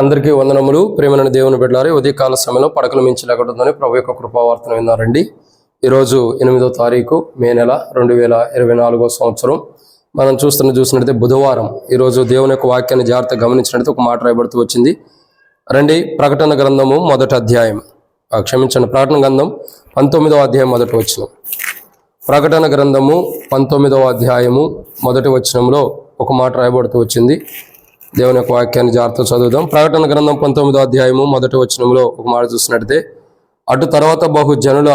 అందరికీ వందనములు. ప్రేమను దేవుని బిడ్డారు ఉదయకాల సమయంలో పడకలు మించి లేకుంటుందని ప్రభు యొక్క కృపావార్తను విన్నారండి. ఈరోజు ఎనిమిదో తారీఖు మే నెల రెండు వేల ఇరవై నాలుగో సంవత్సరం. మనం చూస్తున్న చూసినట్టయితే బుధవారం ఈరోజు దేవుని యొక్క వాక్యాన్ని జాగ్రత్తగా గమనించినట్టు ఒక మాట రాయబడుతూ వచ్చింది. రండి ప్రకటన గ్రంథము మొదటి అధ్యాయం. క్షమించండి ప్రకటన గ్రంథం పంతొమ్మిదవ అధ్యాయం మొదటి వచ్చిన ప్రకటన గ్రంథము పంతొమ్మిదవ అధ్యాయము మొదటి వచనంలో ఒక మాట రాయబడుతూ వచ్చింది. దేవుని యొక్క వాక్యాన్ని జాగ్రత్త చదువుదాం. ప్రకటన గ్రంథం పంతొమ్మిదో అధ్యాయము మొదటి వచనంలో ఒక మాట చూసినట్టయితే అటు తర్వాత బహు జనుల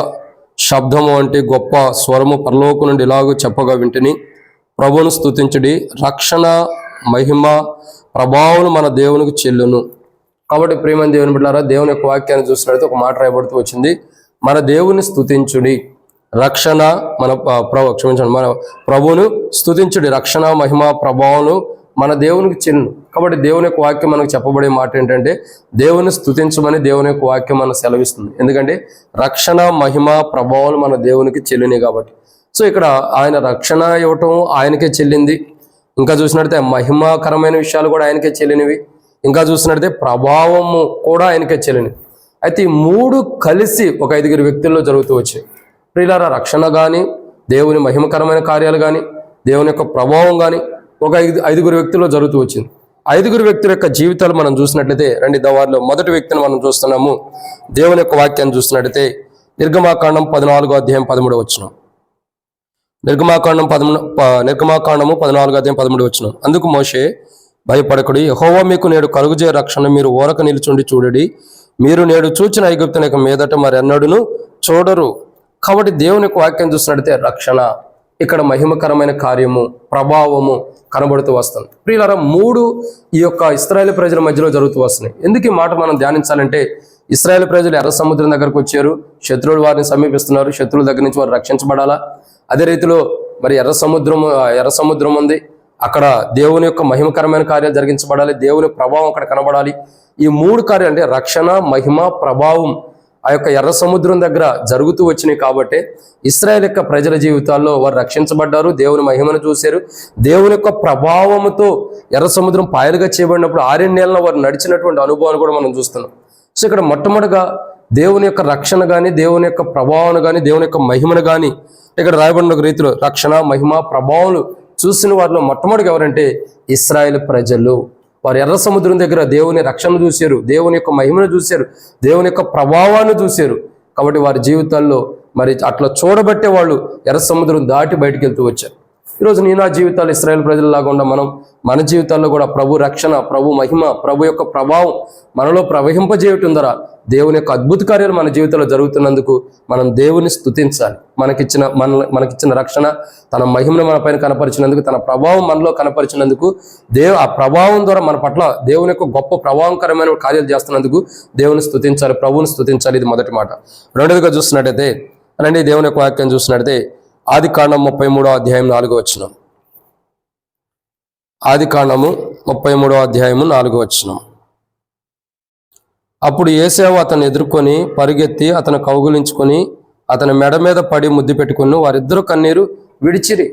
శబ్దము వంటి గొప్ప స్వరము పరలోకు నుండి ఇలాగూ చెప్పగా వింటిని ప్రభువును స్థుతించుడి రక్షణ మహిమ ప్రభావం మన దేవునికి చెల్లును. కాబట్టి ప్రేమ దేవుని బిడ్డారా దేవుని యొక్క వాక్యాన్ని చూసినట్లయితే ఒక మాట రాయబడుతూ వచ్చింది. మన దేవుని స్థుతించుడి రక్షణ మన ఆ, ప్రభు క్షమించండి మన ప్రభువును స్థుతించుడి రక్షణ మహిమ ప్రభావం మన దేవునికి చెల్లు కాబట్టి దేవుని యొక్క వాక్యం మనకు చెప్పబడే మాట ఏంటంటే దేవుని స్తుతించమని దేవుని యొక్క వాక్యం మనకు సెలవిస్తుంది. ఎందుకంటే రక్షణ మహిమ ప్రభావం మన దేవునికి చెల్లినాయి కాబట్టి. సో ఇక్కడ ఆయన రక్షణ ఇవ్వటం ఆయనకే చెల్లింది. ఇంకా చూసినట్టే మహిమాకరమైన విషయాలు కూడా ఆయనకే చెల్లినవి. ఇంకా చూసినట్టే ప్రభావము కూడా ఆయనకే చెల్లినవి. అయితే ఈ మూడు కలిసి ఒక ఐదుగురు వ్యక్తుల్లో జరుగుతూ వచ్చాయి. ప్రియులారా రక్షణ కానీ దేవుని మహిమకరమైన కార్యాలు కానీ దేవుని యొక్క ప్రభావం కానీ ఒక ఐదు ఐదుగురు వ్యక్తుల్లో జరుగుతూ వచ్చింది. ఐదుగురు వ్యక్తుల యొక్క జీవితాలు మనం చూసినట్లయితే రెండు దవార్లో మొదటి వ్యక్తిని మనం చూస్తున్నాము. దేవుని యొక్క వాక్యాన్ని చూసినట్లయితే నిర్గమాకాండం పద్నాలుగో అధ్యాయం పదమూడు వచ్చినాం నిర్గమాకాండం పదమూడు ప- నిర్గమాకాండము పద్నాలుగు అధ్యాయం పదమూడు వచ్చిన అందుకు మోషే భయపడకుడి హోవా మీకు నేడు కలుగుజే రక్షణ మీరు ఓరక నిలుచుండి చూడడి. మీరు నేడు చూచిన ఐగుప్తుని యొక్క మీదట మరి అన్నడును చూడరు. కాబట్టి దేవుని యొక్క వాక్యం చూసినట్లయితే రక్షణ. ఇక్కడ మహిమకరమైన కార్యము ప్రభావము కనబడుతూ వస్తుంది. ప్రియులరా మూడు ఈ యొక్క ఇస్రాయేల్ ప్రజల మధ్యలో జరుగుతూ వస్తున్నాయి. ఎందుకు ఈ మాట మనం ధ్యానించాలంటే ఇస్రాయేల్ ప్రజలు ఎర్ర సముద్రం దగ్గరకు వచ్చారు శత్రువులు వారిని సమీపిస్తున్నారు శత్రువుల దగ్గర నుంచి వారు రక్షించబడాలా? అదే రీతిలో మరి ఎర్ర సముద్రం ఎర్ర సముద్రం ఉంది. అక్కడ దేవుని యొక్క మహిమకరమైన కార్యాలు జరిగించబడాలి దేవుని ప్రభావం అక్కడ కనబడాలి. ఈ మూడు కార్యాలు అంటే రక్షణ మహిమ ప్రభావం ఆ యొక్క ఎర్ర సముద్రం దగ్గర జరుగుతూ వచ్చినాయి కాబట్టి ఇస్రాయల్ యొక్క ప్రజల జీవితాల్లో వారు రక్షించబడ్డారు దేవుని మహిమను చూశారు. దేవుని యొక్క ప్రభావముతో ఎర్ర సముద్రం పాయలుగా చేయబడినప్పుడు ఆరేడు వారు నడిచినటువంటి అనుభవాన్ని కూడా మనం చూస్తున్నాం. సో ఇక్కడ మొట్టమొదటిగా దేవుని యొక్క రక్షణ కానీ దేవుని యొక్క ప్రభావం కానీ దేవుని యొక్క మహిమను కానీ ఇక్కడ రాయబడిన ఒక రీతిలో రక్షణ మహిమ ప్రభావాలు చూసిన వారిలో మొట్టమొదటి ఎవరంటే ఇస్రాయేల్ ప్రజలు. వారు ఎర్ర సముద్రం దగ్గర దేవుని రక్షణ చూశారు దేవుని యొక్క మహిమను చూశారు దేవుని యొక్క ప్రభావాన్ని చూశారు. కాబట్టి వారి జీవితాల్లో మరి అట్లా చూడబట్టే వాళ్ళు ఎర్ర సముద్రం దాటి బయటకు వెళ్తూ వచ్చారు. ఈరోజు నీ నా జీవితాలు ఇస్రాయల్ ప్రజలలాగా ఉండ మనం మన జీవితాల్లో కూడా ప్రభు రక్షణ ప్రభు మహిమ ప్రభు యొక్క ప్రభావం మనలో ప్రవహింపజేయటం ద్వారా దేవుని యొక్క అద్భుత కార్యాలు మన జీవితంలో జరుగుతున్నందుకు మనం దేవుని స్థుతించాలి మనకిచ్చిన మన మనకిచ్చిన రక్షణ తన మహిమను మన పైన కనపరిచినందుకు తన ప్రభావం మనలో కనపరిచినందుకు దేవు ఆ ప్రభావం ద్వారా మన పట్ల దేవుని యొక్క గొప్ప ప్రభావకరమైన కార్యాలు చేస్తున్నందుకు దేవుని స్థుతించాలి ప్రభువుని స్థుతించాలి ఇది మొదటి మాట. రెండోదిగా చూసినట్టయితే రండి దేవుని యొక్క వాక్యం చూసినట్టయితే ఆది కాండం ముప్పై మూడో అధ్యాయం నాలుగో వచ్చినం ఆది కాండము ముప్పై మూడో అధ్యాయము నాలుగో వచ్చినం అప్పుడు ఏసేవ అతను ఎదుర్కొని పరిగెత్తి అతను కౌగులించుకొని అతని మెడ మీద పడి ముద్దు పెట్టుకుని వారిద్దరు కన్నీరు విడిచిరి.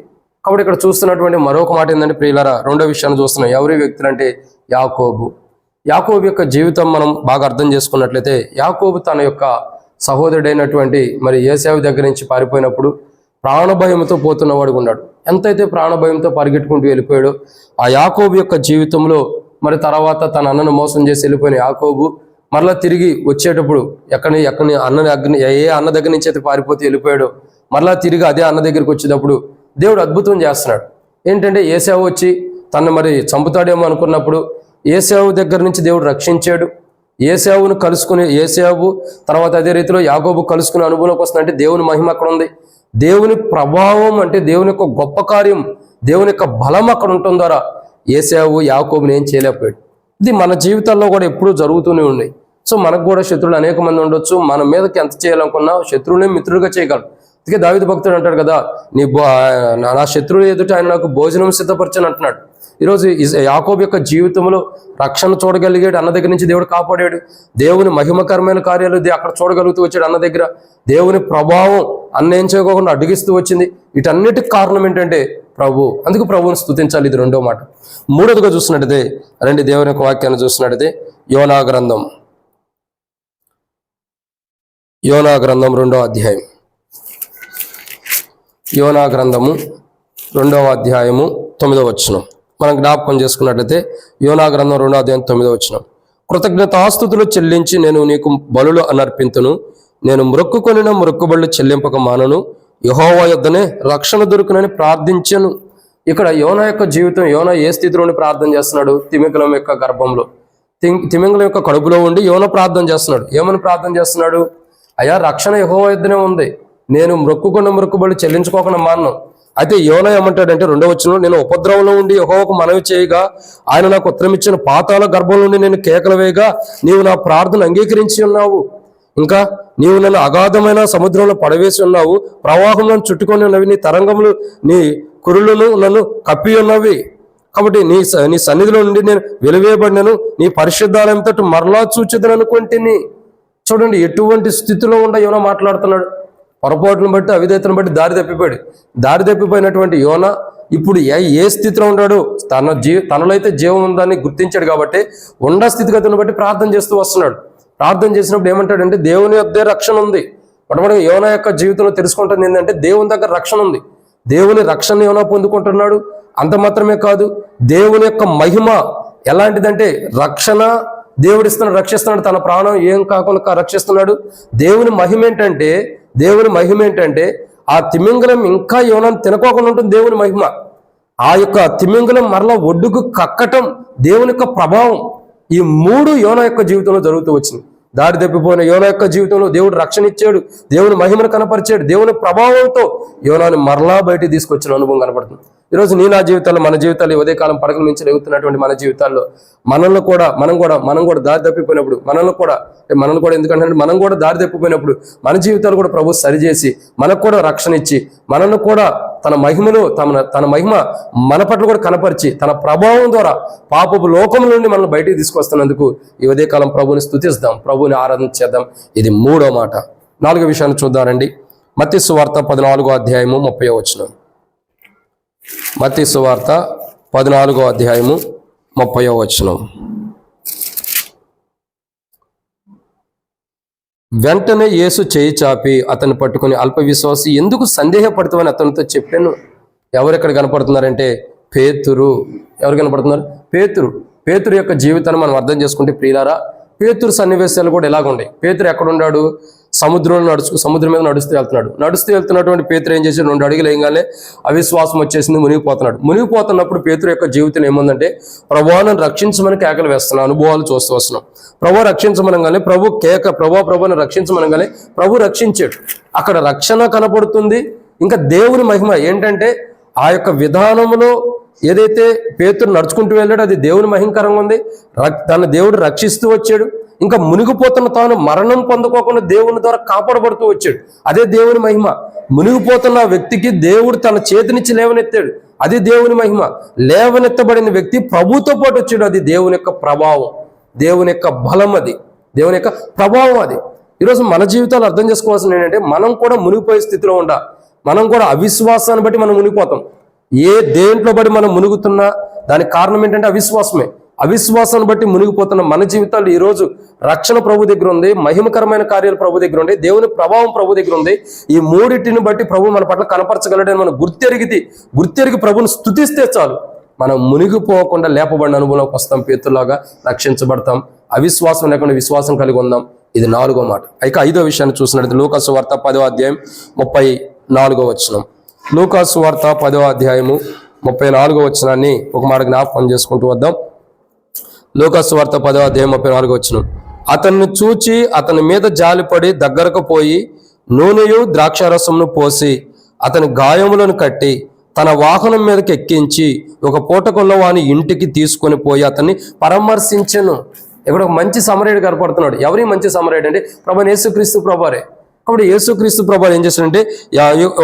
కాబట్టి ఇక్కడ చూస్తున్నటువంటి మరొక మాట ఏంటంటే ప్రియులరా రెండో విషయాన్ని చూస్తున్నాం ఎవరి వ్యక్తులు అంటే యాకోబు. యాకోబు యొక్క జీవితం మనం బాగా అర్థం చేసుకున్నట్లయితే యాకోబు తన యొక్క సహోదరుడైనటువంటి మరి ఏసేవ దగ్గర నుంచి పారిపోయినప్పుడు ప్రాణభయంతో పోతున్నవాడు ఉన్నాడు. ఎంతైతే ప్రాణభయంతో పరిగెట్టుకుంటూ వెళ్ళిపోయాడో ఆ యాకోబు యొక్క జీవితంలో మరి తర్వాత తన అన్నను మోసం చేసి వెళ్ళిపోయిన యాకోబు మరలా తిరిగి వచ్చేటప్పుడు ఎక్కడి ఎక్కడి అన్నని అగ్ని ఏ అన్న దగ్గర నుంచి అయితే పారిపోతే వెళ్ళిపోయాడో మరలా తిరిగి అదే అన్న దగ్గరికి వచ్చేటప్పుడు దేవుడు అద్భుతం చేస్తున్నాడు. ఏంటంటే ఏసావు వచ్చి తను మరి చంపుతాడేమో అనుకున్నప్పుడు ఏసావు దగ్గర నుంచి దేవుడు రక్షించాడు. ఏసావును కలుసుకుని ఏసావు తర్వాత అదే రీతిలో యాగోబు కలుసుకునే అనుభవంలోకి వస్తుందంటే దేవుని మహిమ అక్కడ ఉంది. దేవుని ప్రభావం అంటే దేవుని యొక్క గొప్ప కార్యం దేవుని యొక్క బలం అక్కడ ఉంటుందారా ద్వారా ఏసావు యాకోబుని ఏం చేయలేకపోయాడు. ఇది మన జీవితాల్లో కూడా ఎప్పుడూ జరుగుతూనే ఉన్నాయి. సో మనకు కూడా శత్రువులు అనేక మంది ఉండొచ్చు. మన మీదకి ఎంత చేయాలనుకున్నా శత్రువునే మిత్రులుగా చేయగలరు అందుకే దావిద భక్తుడు అంటాడు కదా నీ నా నా శత్రువులు ఎదుట ఆయన నాకు భోజనం సిద్ధపరచని అంటున్నాడు. ఈరోజు యాకోబు యొక్క జీవితంలో రక్షణ చూడగలిగాడు అన్న దగ్గర నుంచి దేవుడు కాపాడాడు. దేవుని మహిమకరమైన కార్యాలు అక్కడ చూడగలుగుతూ వచ్చాడు అన్న దగ్గర. దేవుని ప్రభావం అన్న ఏం చేయకోకుండా అడ్డగిస్తూ వచ్చింది. వీటన్నిటికి కారణం ఏంటంటే ప్రభు. అందుకు ప్రభువుని స్తుతించాలి. ఇది రెండో మాట. మూడోదిగా చూసినట్టయితే రండి దేవుని యొక్క వాక్యాన్ని చూసినట్టయితే యోనా గ్రంథం. యోనా గ్రంథం రెండో అధ్యాయం. యోనా గ్రంథము రెండవ అధ్యాయము తొమ్మిదవ వచనం. మనం జ్ఞాపకం చేసుకున్నట్లయితే యోనా గ్రంథం రెండో అధ్యాయం తొమ్మిదవ వచ్చిన కృతజ్ఞతాస్తుతులు చెల్లించి నేను నీకు బలులు అనర్పింతును నేను మొక్కుకొనిన మొక్కుబళ్ళు చెల్లింపక మానను. యహోవా యొద్దనే రక్షణ దొరుకునని ప్రార్థించను. ఇక్కడ యోన యొక్క జీవితం యోన ఏ స్థితిలో ప్రార్థన చేస్తున్నాడు? తిమింగలం యొక్క గర్భంలో. తిమింగలం యొక్క కడుపులో ఉండి యోన ప్రార్థన చేస్తున్నాడు. ఏమని ప్రార్థన చేస్తున్నాడు? అయ్యా రక్షణ యహోవా యొద్దనే ఉంది. నేను మొక్కుకున్న మొక్కుబళ్ళు చెల్లించుకోకుండా మానను. అయితే యోన ఏమంటాడంటే రెండో వచ్చిన నేను ఉపద్రవంలో ఉండి యహోవకు మనవి చేయగా ఆయన నాకు ఉత్తరం ఇచ్చిన పాతాల గర్భం నుండి నేను కేకలు వేయగా నీవు నా ప్రార్థన అంగీకరించి ఉన్నావు. ఇంకా నీవు నన్ను అగాధమైన సముద్రంలో పడవేసి ఉన్నావు. ప్రవాహం నన్ను చుట్టుకొని ఉన్నవి నీ తరంగములు నీ కురులను నన్ను కప్పి ఉన్నవి. కాబట్టి నీ స- నీ సన్నిధిలో నుండి నేను వెలివేయబడినను నీ పరిశుద్ధాలయంతో మరలా చూచిదని చూడండి ఎటువంటి స్థితిలో ఉండ యోన మాట్లాడుతున్నాడు. పొరపాటును బట్టి అవిధేతను బట్టి దారి తప్పిపోయాడు. దారి తప్పిపోయినటువంటి యోన ఇప్పుడు ఏ ఏ స్థితిలో ఉన్నాడు తన జీ తనలో అయితే జీవం ఉందని గుర్తించాడు కాబట్టి ఉండ స్థితిగతులను బట్టి ప్రార్థన చేస్తూ వస్తున్నాడు. ప్రార్థన చేసినప్పుడు ఏమంటాడంటే దేవుని యొద్దే రక్షణ ఉంది. మొట్టమొదటి యోన యొక్క జీవితంలో తెలుసుకుంటుంది ఏంటంటే దేవుని దగ్గర రక్షణ ఉంది. దేవుని రక్షణ యోన పొందుకుంటున్నాడు. అంత మాత్రమే కాదు దేవుని యొక్క మహిమ ఎలాంటిదంటే రక్షణ దేవుడిస్తున్నాడు రక్షిస్తున్నాడు తన ప్రాణం ఏం కాకుండా రక్షిస్తున్నాడు. దేవుని మహిమ ఏంటంటే దేవుని మహిమ ఏంటంటే ఆ తిమింగలం ఇంకా యోనాన్ని తినకోకుండా ఉంటుంది దేవుని మహిమ. ఆ యొక్క తిమింగలం మరలా ఒడ్డుకు కక్కటం దేవుని యొక్క ప్రభావం. ఈ మూడు యోన యొక్క జీవితంలో జరుగుతూ వచ్చింది. దారి తప్పిపోయిన యోన యొక్క జీవితంలో దేవుడు రక్షణ ఇచ్చాడు. దేవుని మహిమను కనపరిచాడు. దేవుని ప్రభావంతో యోనాన్ని మరలా బయటికి తీసుకొచ్చిన అనుభవం కనపడుతుంది. ఈరోజు నీ నా జీవితాల్లో మన జీవితాలు ఈ ఉదయకాలం పడకల మించి ఎగుతున్నటువంటి మన జీవితాల్లో మనల్ని కూడా మనం కూడా మనం కూడా దారి తప్పిపోయినప్పుడు మనల్ని కూడా మనల్ని కూడా ఎందుకంటే మనం కూడా దారి తప్పిపోయినప్పుడు మన జీవితాలు కూడా ప్రభు సరిచేసి మనకు కూడా రక్షణ ఇచ్చి మనల్ని కూడా తన మహిమను తమ తన మహిమ మన పట్ల కూడా కనపరిచి తన ప్రభావం ద్వారా పాపపు లోకం నుండి మనల్ని బయటికి తీసుకొస్తున్నందుకు ఈ ఉదయకాలం ప్రభుని స్తుతిస్తాం ప్రభుని ఆరాధన చేద్దాం. ఇది మూడో మాట. నాలుగో విషయాన్ని చూద్దామండి మత్స్సు వార్త పద్నాలుగో అధ్యాయము ముప్పై వచనం. మత్తి సువార్త పద్నాలుగో అధ్యాయము ముప్పై వచనం. వెంటనే యేసు చేయి చాపి అతను పట్టుకుని అల్ప విశ్వాసి ఎందుకు సందేహపడుతామని అతనితో చెప్పాను? ఎవరెక్కడ కనపడుతున్నారంటే పేతురు. ఎవరు కనపడుతున్నారు? పేతురు. పేతురు యొక్క జీవితాన్ని మనం అర్థం చేసుకుంటే ప్రియులారా పేతురు సన్నివేశాలు కూడా ఎలాగ పేతురు ఎక్కడ ఉన్నాడు సముద్రంలో నడుచు సముద్రం మీద నడుస్తూ వెళ్తున్నాడు. నడుస్తూ వెళ్తున్నటువంటి పేతురు ఏం చేశాడు? రెండు అడుగులు వేయగానే అవిశ్వాసం వచ్చేసింది మునిగిపోతున్నాడు. మునిగిపోతున్నప్పుడు పేతురు యొక్క జీవితం ఏముందంటే ప్రభువాను రక్షించమని కేకలు వేస్తున్నాం అనుభవాలు చూస్తూ వస్తున్నాం. ప్రభు రక్షించమనగానే ప్రభు కేక ప్రభు ప్రభుని రక్షించమనగానే ప్రభు రక్షించాడు. అక్కడ రక్షణ కనపడుతుంది ఇంకా దేవుని మహిమ ఏంటంటే ఆ యొక్క విధానంలో ఏదైతే పేతురు నడుచుకుంటూ వెళ్ళాడో అది దేవుని మహింకరంగా ఉంది. రక్- తన దేవుడు రక్షిస్తూ వచ్చాడు. ఇంకా మునిగిపోతున్న తాను మరణం పొందుకోకుండా దేవుని ద్వారా కాపాడబడుతూ వచ్చాడు. అదే దేవుని మహిమ. మునిగిపోతున్న వ్యక్తికి దేవుడు తన చేతినిచ్చి లేవనెత్తాడు. అది దేవుని మహిమ. లేవనెత్తబడిన వ్యక్తి ప్రభుతో పాటు వచ్చాడు. అది దేవుని యొక్క ప్రభావం. దేవుని యొక్క బలం అది. దేవుని యొక్క ప్రభావం అది. ఈరోజు మన జీవితాలు అర్థం చేసుకోవాల్సింది ఏంటంటే మనం కూడా మునిగిపోయే స్థితిలో ఉండ. మనం కూడా అవిశ్వాసాన్ని బట్టి మనం మునిగిపోతాం. ఏ దేంట్లో బట్టి మనం మునుగుతున్నా దానికి కారణం ఏంటంటే అవిశ్వాసమే. అవిశ్వాసాన్ని బట్టి మునిగిపోతున్న మన జీవితాలు ఈరోజు రక్షణ ప్రభు దగ్గర ఉంది మహిమకరమైన కార్యాలు ప్రభు దగ్గర ఉంది దేవుని ప్రభావం ప్రభు దగ్గర ఉంది. ఈ మూడింటిని బట్టి ప్రభు మన పట్ల కనపరచగలడని మనం గుర్తెరిగితే గుర్తెరిగి ప్రభుని స్థుతిస్తే చాలు. మనం మునిగిపోకుండా లేపబడిన అనుభవంలోకి వస్తాం పేతులాగా రక్షించబడతాం. అవిశ్వాసం లేకుండా విశ్వాసం కలిగి ఉందాం. ఇది నాలుగో మాట. ఇక ఐదో విషయాన్ని చూసినట్టు లూకాసు వార్త పదో అధ్యాయం ముప్పై నాలుగో వచనం. లోకాసు వార్త పదో అధ్యాయము ముప్పై నాలుగో వచనాన్ని ఒక మాట జ్ఞాపకం చేసుకుంటూ వద్దాం. లోకస్వార్త పదవ దేమ అధ్యాయం ముప్పై నాలుగో అతన్ని చూచి అతని మీద జాలిపడి దగ్గరకు పోయి నూనెయు ద్రాక్షారసమును పోసి అతని గాయములను కట్టి తన వాహనం మీదకి ఎక్కించి ఒక పూటకున్న వాని ఇంటికి తీసుకొని పోయి అతన్ని పరామర్శించెను. ఇక్కడ ఒక మంచి సమరేడు కనపడుతున్నాడు. ఎవరి మంచి సమరేడు అంటే ప్రభా యేసుక్రీస్తు ప్రభారే. కాబట్టి యేసుక్రీస్తు ప్రభావం ఏం చేశాడంటే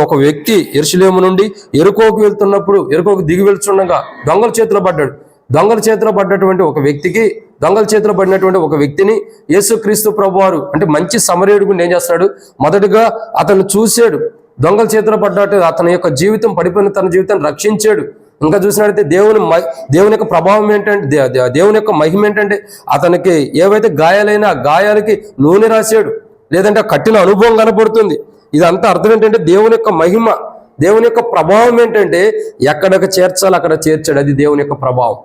ఒక వ్యక్తి ఎరుసలేము నుండి ఎరుకోకు వెళ్తున్నప్పుడు ఎరుకోకు దిగి వెళ్తుండగా దొంగల చేతిలో పడ్డాడు. దొంగల చేతిలో పడ్డటువంటి ఒక వ్యక్తికి దొంగల చేతిలో పడినటువంటి ఒక వ్యక్తిని యేసుక్రీస్తు ప్రభువారు అంటే మంచి సమరేయుడు గురించి ఏం చేస్తాడు మొదటిగా అతను చూశాడు. దొంగల చేతిలో పడ్డట్టు అతని యొక్క జీవితం పడిపోయిన తన జీవితాన్ని రక్షించాడు. ఇంకా చూసినట్లయితే దేవుని దేవుని యొక్క ప్రభావం ఏంటంటే దే- దేవుని యొక్క మహిమ ఏంటంటే అతనికి ఏవైతే గాయాలైనా ఆ గాయాలకి నూనె రాశాడు. లేదంటే కట్టిన అనుభవం కనపడుతుంది. ఇదంతా అర్థం ఏంటంటే దేవుని యొక్క మహిమ దేవుని యొక్క ప్రభావం ఏంటంటే ఎక్కడికి చేర్చాలి అక్కడ చేర్చాడు. అది దేవుని యొక్క ప్రభావం.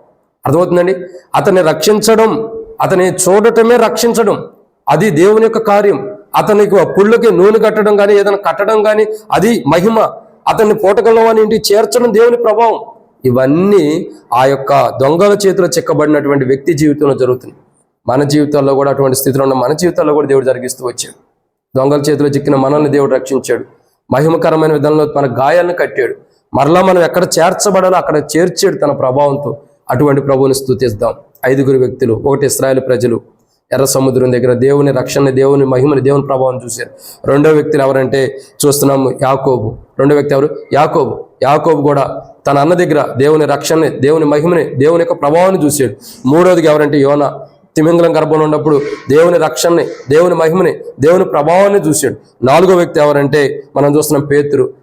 అర్థమవుతుందండి? అతన్ని రక్షించడం అతని చూడటమే రక్షించడం అది దేవుని యొక్క కార్యం. అతనికి పుళ్ళకి నూనె కట్టడం కానీ ఏదైనా కట్టడం కానీ అది మహిమ. అతన్ని పూటకల్లో అని ఇంటికి చేర్చడం దేవుని ప్రభావం. ఇవన్నీ ఆ యొక్క దొంగల చేతిలో చిక్కబడినటువంటి వ్యక్తి జీవితంలో జరుగుతుంది. మన జీవితాల్లో కూడా అటువంటి స్థితిలో ఉన్న మన జీవితాల్లో కూడా దేవుడు జరిగిస్తూ వచ్చాడు. దొంగల చేతిలో చిక్కిన మనల్ని దేవుడు రక్షించాడు. మహిమకరమైన విధానంలో మన గాయాలను కట్టాడు. మరలా మనం ఎక్కడ చేర్చబడాలో అక్కడ చేర్చాడు తన ప్రభావంతో. అటువంటి ప్రభువుని స్థుతిస్తాం ఐదుగురు వ్యక్తులు ఒకటి ఇస్రాయల్ ప్రజలు. ఎర్ర సముద్రం దగ్గర దేవుని రక్షణ దేవుని మహిమని దేవుని ప్రభావం చూశారు. రెండో వ్యక్తులు ఎవరంటే చూస్తున్నాము యాకోబు. రెండో వ్యక్తి ఎవరు? యాకోబు. యాకోబు కూడా తన అన్న దగ్గర దేవుని రక్షణని దేవుని మహిమని దేవుని యొక్క ప్రభావాన్ని చూశాడు. మూడోది ఎవరంటే యోన. తిమింగలం గర్భంలో ఉన్నప్పుడు దేవుని రక్షణని దేవుని మహిమని దేవుని ప్రభావాన్ని చూశాడు. నాలుగో వ్యక్తి ఎవరంటే మనం చూస్తున్నాం పేతురు.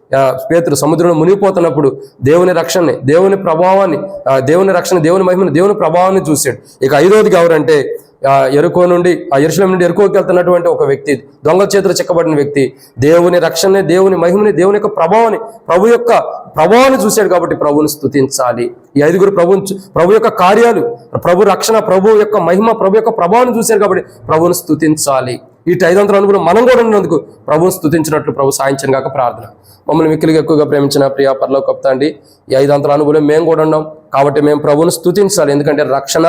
పేతురు సముద్రంలో మునిగిపోతున్నప్పుడు దేవుని రక్షణని దేవుని ప్రభావాన్ని దేవుని రక్షణ దేవుని మహిమని దేవుని ప్రభావాన్ని చూశాడు. ఇక ఐదోది ఎవరంటే ఆ, ఎరుకో నుండి ఆ ఎరుసలేం నుండి ఎరుకోకి వెళ్తున్నటువంటి ఒక వ్యక్తి దొంగ చేతులు చిక్కబడిన వ్యక్తి. దేవుని రక్షణని దేవుని మహిమని దేవుని యొక్క ప్రభావాన్ని ప్రభు యొక్క ప్రభావాన్ని చూశాడు కాబట్టి ప్రభువుని స్తుతించాలి. ఈ ఐదుగురు ప్రభు ప్రభు యొక్క కార్యాలు ప్రభు రక్షణ ప్రభు యొక్క మహిమ ప్రభు యొక్క ప్రభావాన్ని చూశారు కాబట్టి ప్రభువుని స్థుతించాలి ఇటు ఐదు వందల అనుగుణం మనం కూడా ఉన్నందుకు ప్రభువుని స్థుతించినట్లు ప్రభు సాయించను కాక ప్రార్థన. మమ్మల్ని మిక్కిలిగా ఎక్కువగా ప్రేమించిన ప్రియా పర్లో కప్తాండి ఈ ఐదు వందల అనుగుణం మేము కూడా ఉన్నాం. కాబట్టి మేము ప్రభువుని స్తుతించాలి. ఎందుకంటే రక్షణ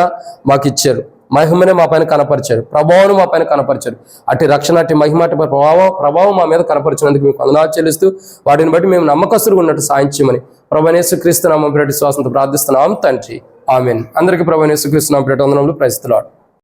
మాకు ఇచ్చారు మహిమనే మా పైన కనపరిచారు. ప్రభావం మా పైన కనపరిచారు. అటు రక్షణ అటు మహిమ అటు ప్రభావం ప్రభావం మా మీద కనపరిచినందుకు మీకు వందనాలు చెల్లిస్తూ వాటిని బట్టి మేము నమ్మకస్తులుగా ఉన్నట్టు సాయించమని ప్రభనేసు క్రీస్తు నామం పేరటి శ్వాసంతో ప్రార్థిస్తున్నాం తండ్రి. ఆమెన్. అందరికీ ప్రభనేసు క్రీస్తు నామం ప్రేట వందనంలో ప్రస్తులాడు